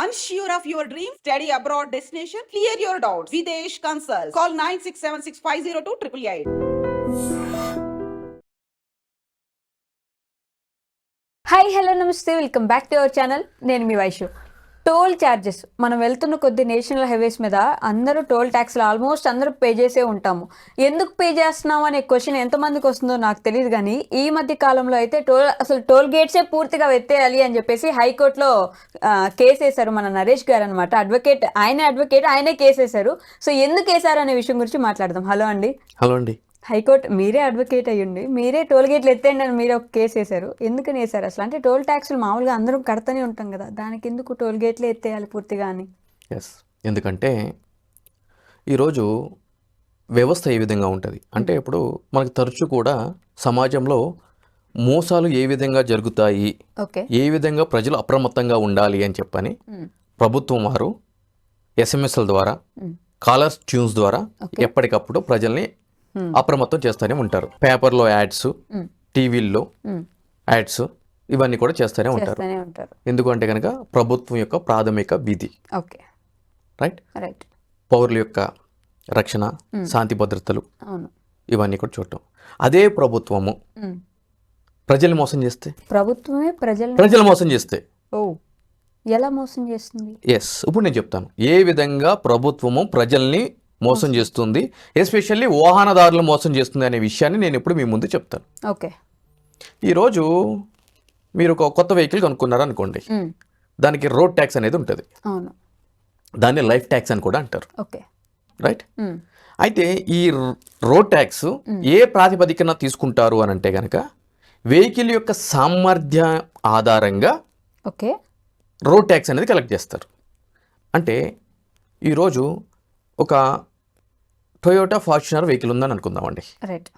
Unsure of your dream? Study abroad destination? Clear your doubts. Videsh Consult. Call 9676502888. Hi hello నమస్తే welcome back to our channel నేను మీ Vaishu toll charges మనం వెళ్తున్న కొద్ది national highways మీద అందరూ టోల్ ట్యాక్స్లు ఆల్మోస్ట్ అందరూ పే చేసే ఉంటాము. ఎందుకు పే చేస్తున్నాం అనే క్వశ్చన్ ఎంతమందికి వస్తుందో నాకు తెలియదు కానీ ఈ మధ్య కాలంలో అయితే టోల్ అసలు టోల్ గేట్సే పూర్తిగా ఎత్తేయాలి అని చెప్పేసి హైకోర్టులో కేసు వేశారు మన నరేష్ గారు అనమాట అడ్వకేట్ ఆయనే అడ్వకేట్ ఆయనే కేసు వేశారు. సో ఎందుకు వేశారు అనే విషయం గురించి మాట్లాడదాం. హలో అండి. హలో అండి. హైకోర్టు మీరే అడ్వకేట్ అయ్యండి మీరే టోల్ గేట్లు ఎత్తేయండి అని మీరు ఒక కేసు వేశారు. ఎందుకని వేశారు? అసలు అంటే టోల్ ట్యాక్స్లు మామూలుగా అందరం కడతానే ఉంటాం కదా. దానికి ఎందుకు టోల్ గేట్లు ఎత్తేయాలి పూర్తిగా అని? ఎస్ ఎందుకంటే ఈరోజు వ్యవస్థ ఏ విధంగా ఉంటుంది? అంటే ఇప్పుడు మనకు తరచూ కూడా సమాజంలో మోసాలు ఏ విధంగా జరుగుతాయి? ఓకే. ఏ విధంగా ప్రజలు అప్రమత్తంగా ఉండాలి అని చెప్పని ప్రభుత్వం వారు ఎస్ఎంఎస్ల ద్వారా కాలర్స్ ట్యూన్స్ ద్వారా. ఎప్పటికప్పుడు ప్రజల్ని అప్రమత్తం చేస్తూనే ఉంటారు. పేపర్లో యాడ్స్ టీవీల్లో యాడ్స్ ఇవన్నీ కూడా చేస్తూనే ఉంటారు. ఎందుకంటే కనుక ప్రభుత్వం యొక్క ప్రాథమిక విధి. ఓకే. రైట్ రైట్ పౌరుల యొక్క రక్షణ శాంతి భద్రతలు ఇవన్నీ కూడా చూడటం. అదే ప్రభుత్వము ఉమ్. ప్రజల్ని మోసం చేస్తే? ప్రభుత్వమే ప్రజల్ని ప్రజలు మోసం చేస్తే? ఓ ఎలా మోసం చేస్తుంది? ఎస్ ఇప్పుడు నేను చెప్తాను. ఏ విధంగా ప్రభుత్వము ప్రజల్ని మోసం చేస్తుంది. ఎస్పెషల్లీ వాహనదారులు మోసం చేస్తుంది అనే విషయాన్ని నేను ఇప్పుడు మీ ముందు చెప్తాను. ఓకే. ఈరోజు మీరు ఒక కొత్త వెహికల్ కొనుక్కున్నారు అనుకోండి. దానికి రోడ్ ట్యాక్స్ అనేది ఉంటుంది. అవును. దాన్ని లైఫ్ ట్యాక్స్ అని కూడా అంటారు. ఓకే. రైట్. అయితే ఈ రోడ్ ట్యాక్స్ ఏ ప్రాతిపదికన తీసుకుంటారు అని అంటే కనుక వెహికల్ యొక్క సామర్థ్య ఆధారంగా ఓకే. రోడ్ ట్యాక్స్ అనేది కలెక్ట్ చేస్తారు. అంటే ఈరోజు ఒక టొయోటా ఫార్చునర్ వెహికల్ ఉందని అనుకుందామండి. రైట్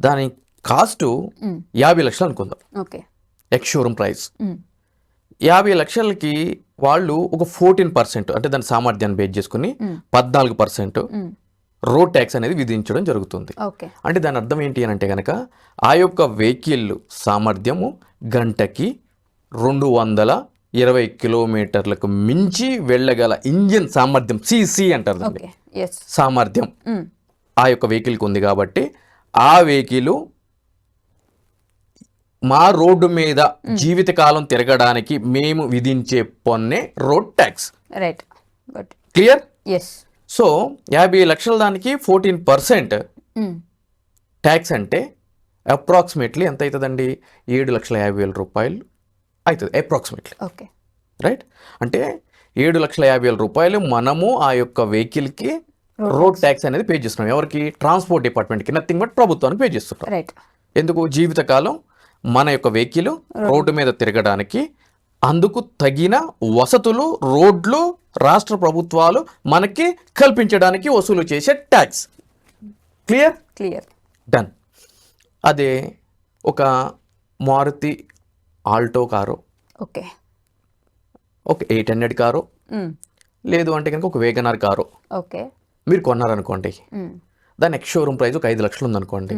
దాని కాస్ట్. యాభై లక్షలు అనుకుందాం. ఓకే. Ex showroom price. యాభై లక్షలకి వాళ్ళు ఒక ఫోర్టీన్ పర్సెంట్ అంటే దాని సామర్థ్యాన్ని బేస్ చేసుకుని. పద్నాలుగు పర్సెంట్. రోడ్ ట్యాక్స్ అనేది విధించడం జరుగుతుంది. అంటే దాని అర్థం ఏంటి అని అంటే కనుక ఆ యొక్క వెహికల్ సామర్థ్యము గంటకి రెండు వందల ఇరవై కిలోమీటర్లకు మించి వెళ్ళగల ఇంజిన్ సామర్థ్యం సిసి అంటారు దాన్ని. సామర్థ్యం ఉమ్. ఆ యొక్క వెహికల్కి ఉంది కాబట్టి ఆ వెహికల్ మా రోడ్డు మీద జీవితకాలం తిరగడానికి మేము విధించే పన్నే road tax. Right clear yes so యాభై లక్షల దానికి ఫోర్టీన్ పర్సెంట్ ఉమ్. ట్యాక్స్ అంటే అప్రాక్సిమేట్లీ ఎంత అవుతుందండి ఏడు లక్షల యాభై వేల రూపాయలు అవుతుంది అప్రాక్సిమేట్లీ ఓకే రైట్ అంటే ఏడు లక్షల యాభై వేల రూపాయలు మనము ఆ యొక్క వెహికల్కి రోడ్ ట్యాక్స్ అనేది పే చేస్తున్నాం. ఎవరికి? ట్రాన్స్పోర్ట్ డిపార్ట్మెంట్కి నథింగ్ బట్ ప్రభుత్వానికి పే చేస్తుంటాం రైట్ ఎందుకు? జీవితకాలం మన యొక్క వెహికల్ రోడ్డు మీద తిరగడానికి అందుకు తగిన వసతులు రోడ్లు రాష్ట్ర ప్రభుత్వాలు మనకి కల్పించడానికి వసూలు చేసే ట్యాక్స్ క్లియర్ క్లియర్ డన్ అదే ఒక మారుతి ఆల్టో కారు. ఓకే ఒక ఎయిట్ హండ్రెడ్ కారు. లేదు అంటే కనుక ఒక వేగనార్ కారు. ఓకే. మీరు కొన్నారనుకోండి. దాని ఎక్స్ షోరూమ్ ప్రైస్ ఒక ఐదు లక్షలు ఉందనుకోండి.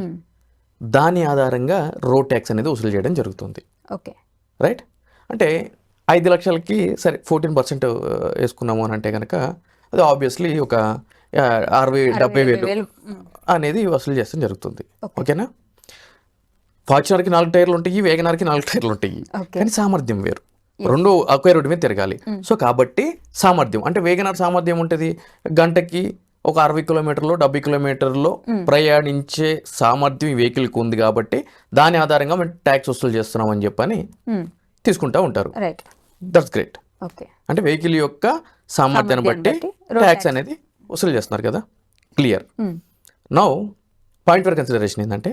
దాని ఆధారంగా రోడ్ ట్యాక్స్ అనేది వసూలు చేయడం జరుగుతుంది. ఓకే. రైట్? అంటే ఐదు లక్షలకి సరే ఫోర్టీన్ పర్సెంట్ వేసుకున్నాము అని అంటే కనుక అది ఆబ్వియస్లీ ఒక అరవై డెబ్బై వేలు. అనేది వసూలు చేస్తాం జరుగుతుంది. ఓకేనా? ఫార్చునర్కి నాలుగు టైర్లు ఉంటాయి వేగనార్కి నాలుగు టైర్లు ఉంటాయి. కానీ సామర్థ్యం వేరు. రెండు రోడ్డు మీద తిరగాలి. సో కాబట్టి సామర్థ్యం అంటే వేగనార్ సామర్థ్యం ఉంటుంది. గంటకి ఒక అరవై కిలోమీటర్లు డెబ్బై కిలోమీటర్లో ప్రయాణించే సామర్థ్యం ఈ వెహికల్కి ఉంది కాబట్టి దాని ఆధారంగా మేము ట్యాక్స్ వసూలు చేస్తున్నాం అని చెప్పని ఉమ్. తీసుకుంటా ఉంటారు. దట్స్ గ్రేట్ అంటే వెహికల్ యొక్క సామర్థ్యాన్ని బట్టి ట్యాక్స్ అనేది వసూలు చేస్తున్నారు కదా. Clear. Now point for consideration ఏంటంటే.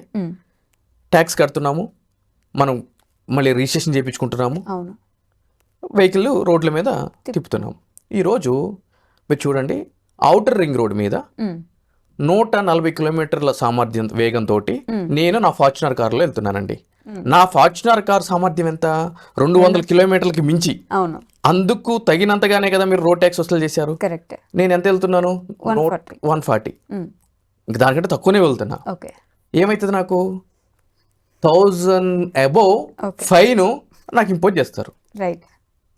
ట్యాక్స్ కడుతున్నాము మనం మళ్ళీ రిజిస్ట్రేషన్ చేయించుకుంటున్నాము. వెహికల్ రోడ్ల మీద తిప్పుతున్నాం. ఈరోజు మీరు చూడండి అవుటర్ రింగ్ రోడ్ మీద. నూట నలభై కిలోమీటర్ల సామర్థ్యం వేగంతో నేను నా ఫార్చునర్ కారులో వెళ్తున్నానండి. నా ఫార్చునర్ కార్ సామర్థ్యం ఎంత? రెండు వందల కిలోమీటర్లకి మించి. అవును. అందుకు తగినంతగానే కదా మీరు రోడ్ ట్యాక్స్ వసూలు చేశారు? కరెక్ట్. నేను ఎంత వెళ్తున్నాను? 140. One forty. ఇంక దానికంటే తక్కువనే వెళ్తున్నా. ఏమవుతుంది నాకు? Thousand above. ఫైన్ నాకు ఇంపోజ్ చేస్తారు. రైట్.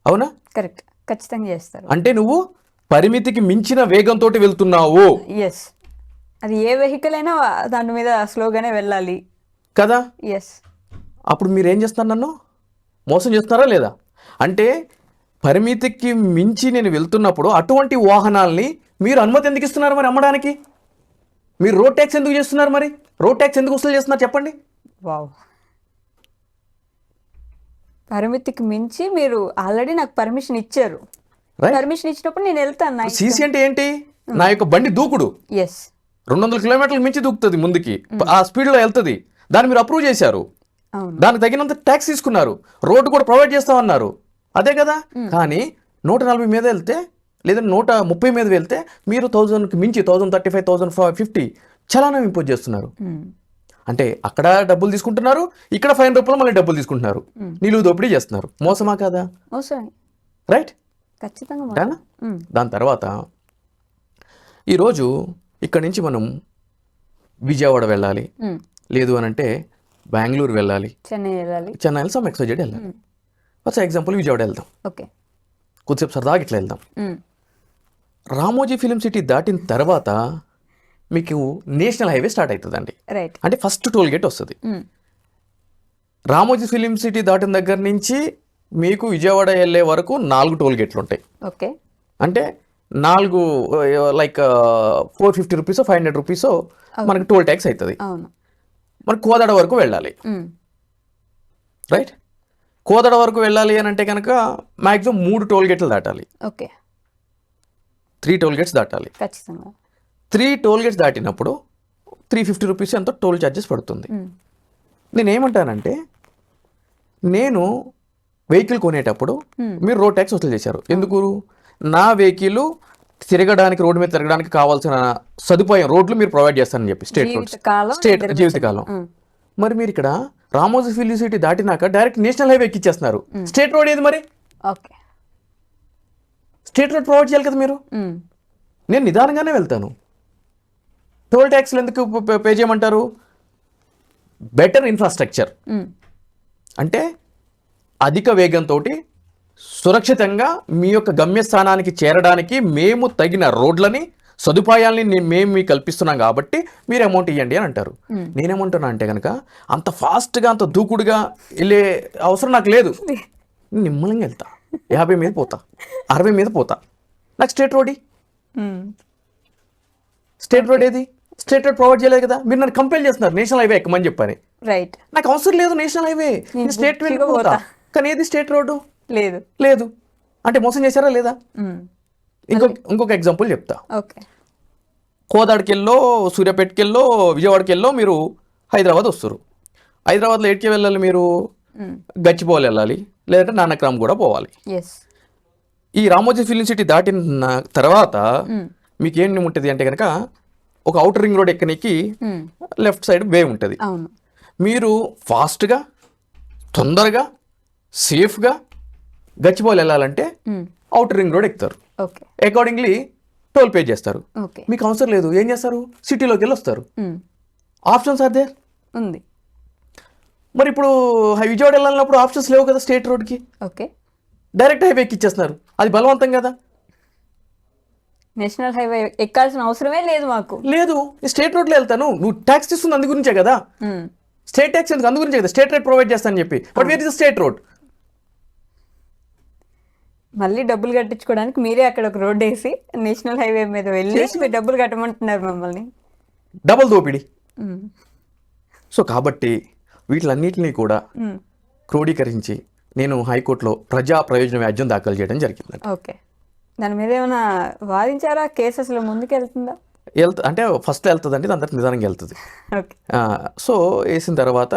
అవునా? కరెక్ట్. ఖచ్చితంగా చేస్తారు. అంటే నువ్వు పరిమితికి మించిన వేగంతో వెళ్తున్నావు. ఎస్ అది ఏ వెహికల్ అయినా దాని మీద స్లోగానే వెళ్ళాలి. కదా? ఎస్ అప్పుడు మీరు ఏం చేస్తున్నారు నన్ను? మోసం చేస్తున్నారా లేదా? అంటే పరిమితికి మించి నేను వెళ్తున్నప్పుడు అటువంటి వాహనాల్ని మీరు అనుమతి ఎందుకు ఇస్తున్నారు మరి అమ్మడానికి? మీరు రోడ్ ట్యాక్స్ ఎందుకు చేస్తున్నారు మరి? రోడ్ ట్యాక్స్ ఎందుకు వసూలు చేస్తున్నారు చెప్పండి. వావ్ పరిమితికి మించి మీరు ఆల్రెడీ నాకు పర్మిషన్ ఇచ్చారు. పర్మిషన్ ఇచ్చినప్పుడు నేను వెళ్తాను సీసీ అంటే ఏంటి? నా యొక్క బండి దూకుడు. ఎస్ రెండు వందల కిలోమీటర్లకు మించి దూకుతుంది ముందుకి. ఆ స్పీడ్లో వెళ్తుంది. దాన్ని మీరు అప్రూవ్ చేశారు. దానికి తగినంత ట్యాక్స్ తీసుకున్నారు. రోడ్డు కూడా ప్రొవైడ్ చేస్తామన్నారు. అదే కదా? కానీ నూట నలభై మీద వెళ్తే లేదా నూట ముప్పై మీద వెళ్తే మీరు థౌజండ్కి మించి thousand thirty five thousand fifty చలానా impose చేస్తున్నారు. అంటే అక్కడ డబ్బులు తీసుకుంటున్నారు ఇక్కడ ఫైవ్ రూపాయలు మళ్ళీ డబ్బులు తీసుకుంటున్నారు. నిలువు దోపిడీ చేస్తున్నారు. మోసమా కాదా? రైట్ ఖచ్చితంగా. దాని తర్వాత ఈరోజు ఇక్కడి నుంచి మనం విజయవాడ వెళ్ళాలి. లేదు అని అంటే బెంగళూరు వెళ్ళాలి. చెన్నై వెళ్ళాలి. చెన్నై సమ్ ఎక్సైజెడ్ వెళ్ళాలి. ఫర్ ఎగ్జాంపుల్ విజయవాడ వెళ్దాం. ఓకే. కొద్దిసేపు సరదాగా ఇట్లా వెళ్దాం. రామోజీ ఫిలిం సిటీ దాటిన తర్వాత మీకు నేషనల్ హైవే స్టార్ట్ అవుతుందండి. రైట్ అంటే ఫస్ట్ టోల్ గేట్ వస్తుంది. మ్మ్. రామోజీ ఫిలిం సిటీ దాటిన దగ్గర నుంచి మీకు విజయవాడ వెళ్ళే వరకు నాలుగు టోల్ గేట్లు ఉంటాయి. ఓకే అంటే నాలుగు like four fifty rupees five hundred rupees మనకి టోల్ ట్యాక్స్ అవుతుంది. మనకి కోదాడ వరకు వెళ్ళాలి. రైట్ కోదాడ వరకు వెళ్ళాలి అని అంటే కనుక మ్యాక్సిమం మూడు టోల్ గేట్లు దాటాలి. ఓకే త్రీ టోల్ గేట్స్ దాటాలి. ఖచ్చితంగా. త్రీ టోల్ గేట్స్ దాటినప్పుడు త్రీ ఫిఫ్టీ రూపీస్ ఎంతో టోల్ ఛార్జెస్ పడుతుంది. నేను ఏమంటానంటే నేను వెహికల్ కొనేటప్పుడు. మీరు రోడ్ ట్యాక్స్ వసూలు చేశారు. ఎందుకు నా వెహికల్ తిరగడానికి రోడ్డు మీద తిరగడానికి కావాల్సిన సదుపాయం రోడ్లు మీరు ప్రొవైడ్ చేస్తారని చెప్పి స్టేట్ రోడ్స్ స్టేట్ జీవితకాలం. మరి మీరు ఇక్కడ రామోజీ ఫిలిం సిటీ దాటినాక డైరెక్ట్ నేషనల్ హైవే ఎక్కిచ్చేస్తున్నారు స్టేట్ రోడ్ ఏది మరి? ఓకే. స్టేట్ రోడ్ ప్రొవైడ్ చేయాలి కదా మీరు. నేను నిదానంగానే వెళ్తాను. టోల్ ట్యాక్స్లు ఎందుకు పే- చేయమంటారు? Better infrastructure. అంటే అధిక వేగంతో సురక్షితంగా మీ యొక్క గమ్యస్థానానికి చేరడానికి మేము తగిన రోడ్లని సదుపాయాల్ని మేము మీకు కల్పిస్తున్నాం కాబట్టి మీరు అమౌంట్ ఇవ్వండి అని అంటారు. నేనేమంటున్నా అంటే కనుక అంత ఫాస్ట్గా అంత దూకుడుగా వెళ్ళే అవసరం నాకు లేదు. నిమ్మలంగా వెళ్తా. యాభై మీద పోతా. అరవై మీద పోతా. నాకు స్టేట్ రోడ్. స్టేట్ రోడ్ ఏది? స్టేట్ రోడ్ ప్రొవైడ్ చేయలేదు కదా. మీరు నన్ను కంపేర్ చేస్తున్నారు. నేషనల్ హైవే ఎక్కమని చెప్పని. రైట్. నాకు అవసరం లేదు నేషనల్ హైవే. స్టేట్ పోతా. కానీ ఏది స్టేట్ రోడ్డు? లేదు. లేదు. అంటే మోసం చేశారా లేదా. ఇంకొక ఇంకొక ఎగ్జాంపుల్ చెప్తా. ఓకే. కోదాడికెళ్ళో సూర్యాపేటకెళ్ళో విజయవాడకెళ్ళో మీరు హైదరాబాద్ వస్తారు హైదరాబాద్లో ఎటుకే వెళ్ళాలి మీరు. గచ్చిబౌలి వెళ్ళాలి. లేదంటే నానక్రామ్ కూడా పోవాలి. ఈ రామోజీ ఫిలిం సిటీ దాటిన తర్వాత. మీకు ఏం ఉంటుంది అంటే కనుక ఒక అవుటర్ రింగ్ రోడ్ ఎక్కనికి. లెఫ్ట్ సైడ్ వే ఉంటుంది. మీరు ఫాస్ట్గా తొందరగా సేఫ్గా గచ్చిబౌలి వెళ్ళాలంటే. అవుటర్ రింగ్ రోడ్ ఎక్కుతారు. అకార్డింగ్లీ టోల్ పే చేస్తారు. ఓకే. మీకు అవసరం లేదు. ఏం చేస్తారు? సిటీలోకి వెళ్ళి వస్తారు. ఆప్షన్స్ ఆర్ దేర్ ఉంది. మరి ఇప్పుడు విజయవాడ వెళ్ళాలన్నప్పుడు ఆప్షన్స్ లేవు కదా స్టేట్ రోడ్కి ఓకే. డైరెక్ట్ హైవే ఎక్కిచ్చేస్తున్నారు అది బలవంతం కదా. నేషనల్ హైవే ఎక్కాల్సిన అవసరమే లేదు మాకు. లేదు స్టేట్ రోడ్లో వెళ్తాను. నువ్వు ట్యాక్స్ తీసుకుంది అందు గురించే కదా. స్టేట్ ట్యాక్స్ ఎందుకు అందు గురించే కదా? స్టేట్ రేట్ ప్రొవైడ్ చేస్తానని చెప్పి. But where is state road మళ్ళీ డబ్బులు కట్టించుకోవడానికి మీరే అక్కడ ఒక రోడ్ వేసి నేషనల్ హైవే మీద వెళ్ళి మీరు డబ్బులు కట్టమంటున్నారు మమ్మల్ని. డబుల్ దోపిడి. సో కాబట్టి వీటిలన్నిటినీ కూడా. క్రోడీకరించి నేను హైకోర్టులో ప్రజా ప్రయోజన వ్యాజ్యం దాఖలు చేయడం జరిగింది ఓకే. దాని మీద ఏమైనా వాదించారా? కేసు అసలు ముందుకెళ్తుందా? వెళ్తా అంటే ఫస్ట్ వెళ్తుందండి దాని తర్వాత నిదానంగా వెళ్తుంది. సో వేసిన తర్వాత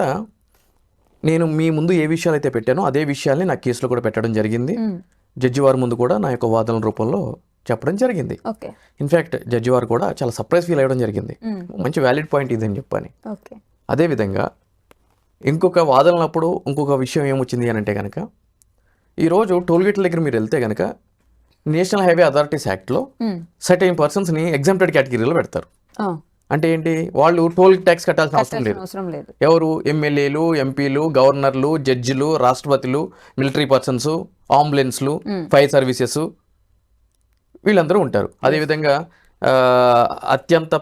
నేను మీ ముందు ఏ విషయాలు అయితే పెట్టానో అదే విషయాల్ని నా కేసులో కూడా పెట్టడం జరిగింది. జడ్జి వారి ముందు కూడా నా యొక్క వాదనల రూపంలో చెప్పడం జరిగింది. ఇన్ఫ్యాక్ట్ జడ్జి వారు కూడా చాలా సర్ప్రైజ్ ఫీల్ అవ్వడం జరిగింది. మంచి వ్యాలిడ్ పాయింట్ ఇదని చెప్పని. ఓకే. అదేవిధంగా ఇంకొక వాదనలప్పుడు ఇంకొక విషయం ఏమొచ్చింది అని అంటే కనుక ఈరోజు టోల్గేట్ల దగ్గర మీరు వెళ్తే కనుక నేషనల్ హైవే అథారిటీస్ యాక్ట్లో. సర్టైన్ పర్సన్స్ని ఎగ్జామ్టెడ్ కేటగిరీలో పెడతారు. అంటే ఏంటి? వాళ్ళు టోల్ ట్యాక్స్ కట్టాల్సిన అవసరం లేదు. ఎవరు? ఎమ్మెల్యేలు ఎంపీలు గవర్నర్లు జడ్జిలు రాష్ట్రపతులు మిలిటరీ పర్సన్స్ అంబులెన్స్లు ఫైర్ సర్వీసెస్ వీళ్ళందరూ ఉంటారు. అదేవిధంగా అత్యంత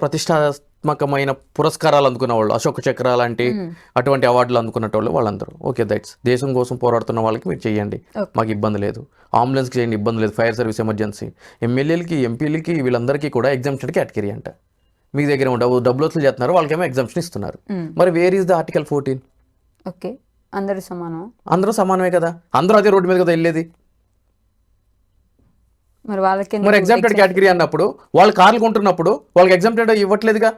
ప్రతిష్టాత్మకమైన పురస్కారాలు అందుకున్న వాళ్ళు అశోక చక్ర లాంటి అటువంటి అవార్డులు అందుకున్న వాళ్ళు వాళ్ళందరూ. ఓకే దట్స్ దేశం కోసం పోరాడుతున్న వాళ్ళకి మీరు చేయండి. మాకు ఇబ్బంది లేదు. అంబులెన్స్కి చేయండి ఇబ్బంది లేదు. ఫైర్ సర్వీస్ ఎమర్జెన్సీ ఎమ్మెల్యేలకి ఎంపీలకి వీళ్ళందరికీ కూడా ఎగ్జామ్షన్ కేటగిరీ అంట. మీ దగ్గర ఉండవు డబ్బులు వసూలు చేస్తున్నారు వాళ్ళకేమో ఎగ్జామ్షన్ ఇస్తున్నారు. మరి where is the article fourteen okay అందరూ సమానం అందరూ సమానమే కదా. అందరూ అదే రోడ్డు మీద కదా వెళ్ళేది. మరి వాళ్ళకి మరి ఎగ్జామ్టెడ్ కేటగిరీ అన్నప్పుడు వాళ్ళు కార్లు కొంటున్నప్పుడు వాళ్ళకి ఎగ్జామ్టెడ్ ఇవ్వట్లేదుగా?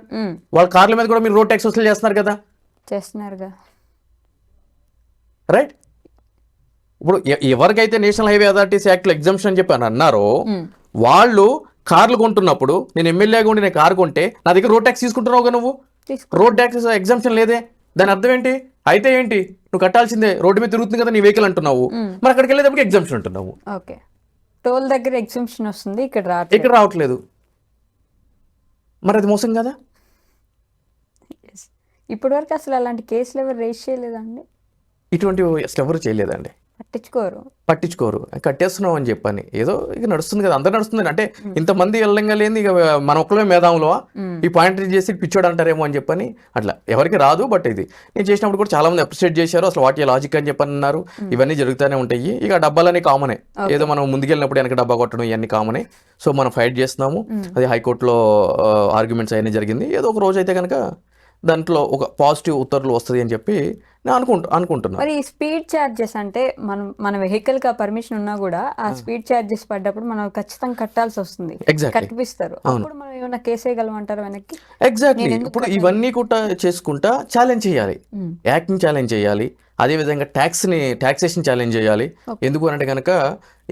వాళ్ళ కార్ల మీద కూడా మీరు రోడ్ ట్యాక్స్ వసూలు చేస్తున్నారు కదా? చేస్తున్నారుగా. రైట్ ఇప్పుడు ఎవరికైతే నేషనల్ హైవే అథారిటీస్ యాక్ట్లో ఎగ్జామ్షన్ అని చెప్పి అని అన్నారో వాళ్ళు కార్లు కొంటున్నప్పుడు నేను ఎమ్మెల్యేగా ఉండి నేను కారు కొంటే నా దగ్గర రోడ్ ట్యాక్స్ తీసుకుంటున్నావుగా నువ్వు? రోడ్ ట్యాక్స్ ఎగ్జామ్షన్ లేదే? దాని అర్థం ఏంటి? అయితే ఏంటి? నువ్వు కట్టాల్సిందే రోడ్డు మీద తిరుగుతుంది కదా నీ వెహికల్ అంటున్నావు. మరి అక్కడికి వెళ్ళేటప్పటికి ఎగ్జామ్షన్ అంటున్నావు. ఓకే. టోల్ దగ్గర ఎగ్జిబిషన్ వస్తుంది ఇక్కడ రావట్లేదు. ఇక్కడ రావట్లేదు. మరి అది మోసం కదా? ఇప్పటి వరకు అసలు అలాంటి కేసులు ఎవరు రేస్ చేయలేదండి? ఇటువంటివి అసలు ఎవరు చేయలేదండి. పట్టించుకోరు. పట్టించుకోరు. కట్టేస్తున్నాం అని చెప్పని. ఏదో ఇక నడుస్తుంది కదా అందరు నడుస్తుంది అంటే ఇంతమంది వెళ్ళంగా లేని ఇక మన ఒక్కలే మేధావులు ఈ పాయింట్ చేసి పిచ్చోడు అంటారేమో అని చెప్పని. అట్లా. ఎవరికి రాదు బట్ ఇది. నేను చేసినప్పుడు కూడా చాలా మంది అప్రిషియేట్ చేశారు. అసలు వాటి లాజిక్ అని చెప్పని అన్నారు. ఇవన్నీ జరుగుతూనే ఉంటాయి. ఇక డబ్బాలన్నీ కామనే. ఏదో మనం ముందుకెళ్ళినప్పుడు వెనక డబ్బా కొట్టడం ఇవన్నీ కామనే. సో మనం ఫైట్ చేస్తున్నాము. అది హైకోర్టులో ఆర్గ్యుమెంట్స్ అవన్నీ జరిగింది. ఏదో ఒక రోజు అయితే కనుక దాంట్లో ఒక పాజిటివ్ ఉత్తర్వులు వస్తుంది అని చెప్పి నేను అనుకుంటు అనుకుంటున్నాను మరి స్పీడ్ ఛార్జెస్ అంటే మనం మన వెహికల్కి ఆ పర్మిషన్ ఉన్నా కూడా ఆ స్పీడ్ ఛార్జెస్ పడ్డప్పుడు మనం ఖచ్చితంగా కట్టాల్సి వస్తుంది. కట్టిపిస్తారు అప్పుడు మనం ఏమైనా కేసు వేయగలమంటారు వెనక్కి? ఎగ్జాక్ట్లీ ఇప్పుడు ఇవన్నీ కూడా చేసుకుంటా ఛాలెంజ్ చేయాలి. యాక్ట్ని ఛాలెంజ్ చేయాలి. అదేవిధంగా ట్యాక్స్ని ట్యాక్సేషన్ ఛాలెంజ్ చేయాలి. ఎందుకు అంటే కనుక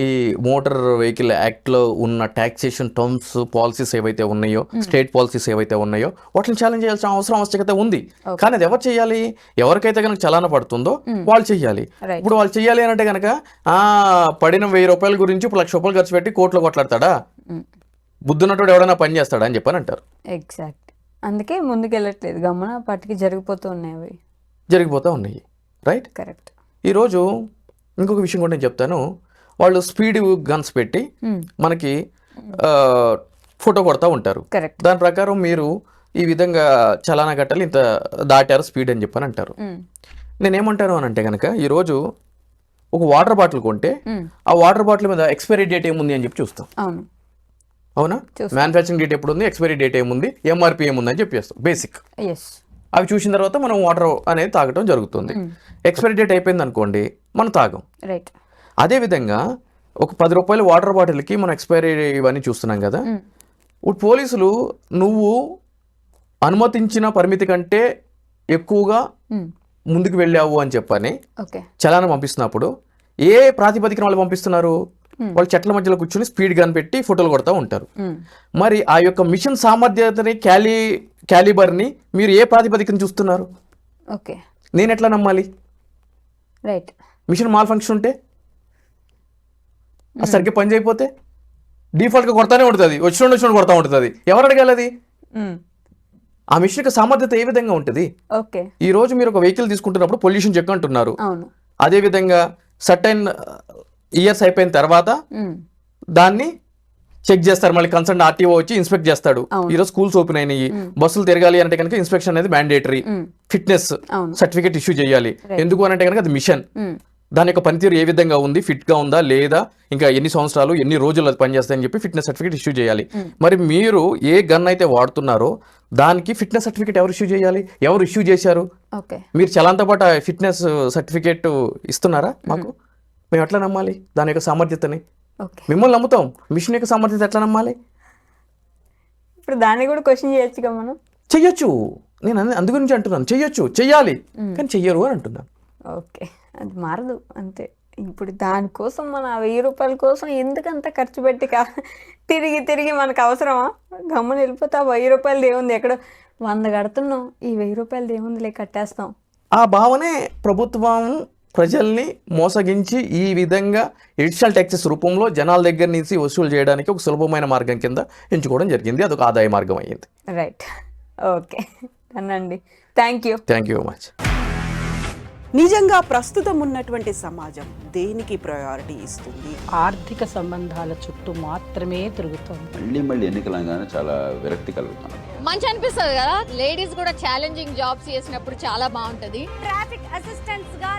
ఈ మోటార్ వెహికల్ యాక్ట్లో ఉన్న ట్యాక్సేషన్ టర్మ్స్ పాలసీస్ ఏవైతే ఉన్నాయో స్టేట్ పాలసీస్ ఏవైతే ఉన్నాయో వాటిని ఛాలెంజ్ చేయాల్సిన అవసరం ఆవశ్యకత ఉంది. కానీ అది ఎవరు చేయాలి? ఎవరికైతే కనుక చలాన పడుతుందో వాళ్ళు చెయ్యాలి. ఇప్పుడు వాళ్ళు చెయ్యాలి అని అంటే కనుక ఆ పడిన వెయ్యి రూపాయల గురించి ఇప్పుడు లక్ష రూపాయలు ఖర్చు పెట్టి కోర్టులో కొట్లాడతాడా? బుద్ధున్నట్టు ఎవడైనా పని చేస్తాడా అని చెప్పని అంటారు. ఎగ్జాక్ట్ అందుకే ముందుకు వెళ్ళట్లేదు గమ్మున పట్టుకి జరిగిపోతూ ఉన్నాయి జరిగిపోతూ ఉన్నాయి. రైట్ కరెక్ట్ ఈరోజు ఇంకొక విషయం కూడా నేను చెప్తాను. వాళ్ళు స్పీడ్ గన్స్ పెట్టి మనకి ఆ, ఫోటో కొడతా ఉంటారు. దాని ప్రకారం మీరు ఈ విధంగా చలానా కట్టాలి ఇంత దాటారు స్పీడ్ అని చెప్పని అంటారు. నేనేమంటాను అని అంటే కనుక ఈరోజు ఒక వాటర్ బాటిల్ కొంటే ఆ వాటర్ బాటిల్ మీద ఎక్స్పైరీ డేట్ ఏముంది అని చెప్పి చూస్తాం. అవును. అవునా? చూస్తాం. మ్యానుఫ్యాక్చరింగ్ డేట్ ఎప్పుడు ఉంది ఎక్స్పైరీ డేట్ ఏముంది ఎంఆర్పి ఏముంది అని చెప్పేస్తాం. బేసిక్ ఎస్ అవి చూసిన తర్వాత మనం వాటర్ అనేది తాగటం జరుగుతుంది. ఎక్స్పైరీ డేట్ అయిపోయింది అనుకోండి మనం తాగం. రైట్ అదేవిధంగా ఒక పది రూపాయల వాటర్ బాటిల్కి మనం ఎక్స్పైరీ ఇవన్నీ చూస్తున్నాం కదా. ఇప్పుడు పోలీసులు నువ్వు అనుమతించిన పరిమితి కంటే ఎక్కువగా ముందుకు వెళ్ళావు అని చెప్పని ఓకే. చలానా పంపిస్తున్నప్పుడు ఏ ప్రాతిపదికన వాళ్ళు పంపిస్తున్నారు? వాళ్ళు చెట్ల మధ్యలో కూర్చొని స్పీడ్ గన్ పెట్టి ఫోటోలు కొడతా ఉంటారు. మరి ఆ యొక్క మిషన్ సామర్థ్యతని క్యాలీ క్యాలిబర్ని మీరు ఏ ప్రాతిపదికన చూస్తున్నారు? ఓకే. నేను ఎట్లా నమ్మాలి? రైట్. మిషన్ మాల్ ఫంక్షన్ ఉంటే? అది సరిగ్గా పని చేయకపోతే? డిఫాల్ట్గా కొడతానే ఉంటుంది. వచ్చిన వచ్చిన కొడతా ఉంటుంది. అది ఎవరు అడగాలి అది? ఆ మిషన్ యొక్క సామర్థ్యత ఏ విధంగా ఉంటుంది? ఓకే. ఈ రోజు మీరు ఒక వెహికల్ తీసుకుంటున్నప్పుడు పొల్యూషన్ చెక్ అంటున్నారు. అవును. అదేవిధంగా సర్టైన్ ఇయర్స్ అయిపోయిన తర్వాత దాన్ని చెక్ చేస్తారు. మళ్ళీ కన్సర్న్ ఆర్టీఓ వచ్చి ఇన్స్పెక్ట్ చేస్తాడు. ఈరోజు స్కూల్స్ ఓపెన్ అయినాయి. బస్సులు తిరగాలి అంటే కనుక ఇన్స్పెక్షన్ అనేది మ్యాండేటరీ. ఫిట్నెస్ సర్టిఫికేట్ ఇష్యూ చేయాలి. ఎందుకు అంటే కనుక అది మిషన్. దాని యొక్క పనితీరు ఏ విధంగా ఉంది? ఫిట్గా ఉందా? లేదా? ఇంకా ఎన్ని సంవత్సరాలు ఎన్ని రోజులు అది పనిచేస్తాయని చెప్పి ఫిట్నెస్ సర్టిఫికేట్ ఇష్యూ చేయాలి. మరి మీరు ఏ గన్ అయితే వాడుతున్నారో దానికి ఫిట్నెస్ సర్టిఫికేట్ ఎవరు ఇష్యూ చేయాలి? ఎవరు ఇష్యూ చేశారు? మీరు చలాంతో పాటు ఫిట్నెస్ సర్టిఫికేట్ ఇస్తున్నారా మాకు? మేము ఎట్లా నమ్మాలి? దాని యొక్క సామర్థ్యతని. ఓకే. మిమ్మల్ని నమ్ముతాం. మిషన్ యొక్క సామర్థ్యత ఎట్లా నమ్మాలి? ఇప్పుడు దాన్ని కూడా క్వశ్చన్ చేయొచ్చుగా మనం? చెయ్యొచ్చు. నేను అందు- అందు గురించి అంటున్నాను. చెయ్యొచ్చు. చెయ్యాలి. కానీ చెయ్యరు అని అంటున్నాను. ఓకే. అది మారదు. అంతే. ఇప్పుడు దానికోసం మన ఆ వెయ్యి రూపాయల కోసం ఎందుకంత ఖర్చు పెట్టి కా తిరిగి తిరిగి మనకు అవసరమా? గమ్మున వెళ్ళిపోతే ఆ వెయ్యి రూపాయలు ఏముంది ఎక్కడో వంద కడుతున్నాం. ఈ వెయ్యి రూపాయలు ఏముంది లే కట్టేస్తాం. ఆ భావనే ప్రభుత్వం ప్రజల్ని మోసగించి ఈ విధంగా ఎడిషనల్ ట్యాక్సెస్ రూపంలో జనాల దగ్గర నుంచి వసూలు చేయడానికి ఒక సులభమైన మార్గం కింద ఎంచుకోవడం జరిగింది. అదొక ఆదాయ మార్గం అయ్యింది. రైట్ ఓకే అనండి. Thank you thank you much నిజంగా ప్రస్తుతం ఉన్నటువంటి సమాజం దేనికి ప్రయారిటీ ఇస్తుంది? ఆర్థిక సంబంధాల చుట్టూ మాత్రమే తిరుగుతోంది. మళ్ళీ మళ్ళీ ఎన్నికలు అనగానే చాలా విరక్తి కలుగుతాను మంచి అనిపిస్తుంది కదా? లేడీస్ కూడా ఛాలెంజింగ్ జాబ్స్ చేసినప్పుడు చాలా బాగుంటది. ట్రాఫిక్ అసిస్టెంట్స్గా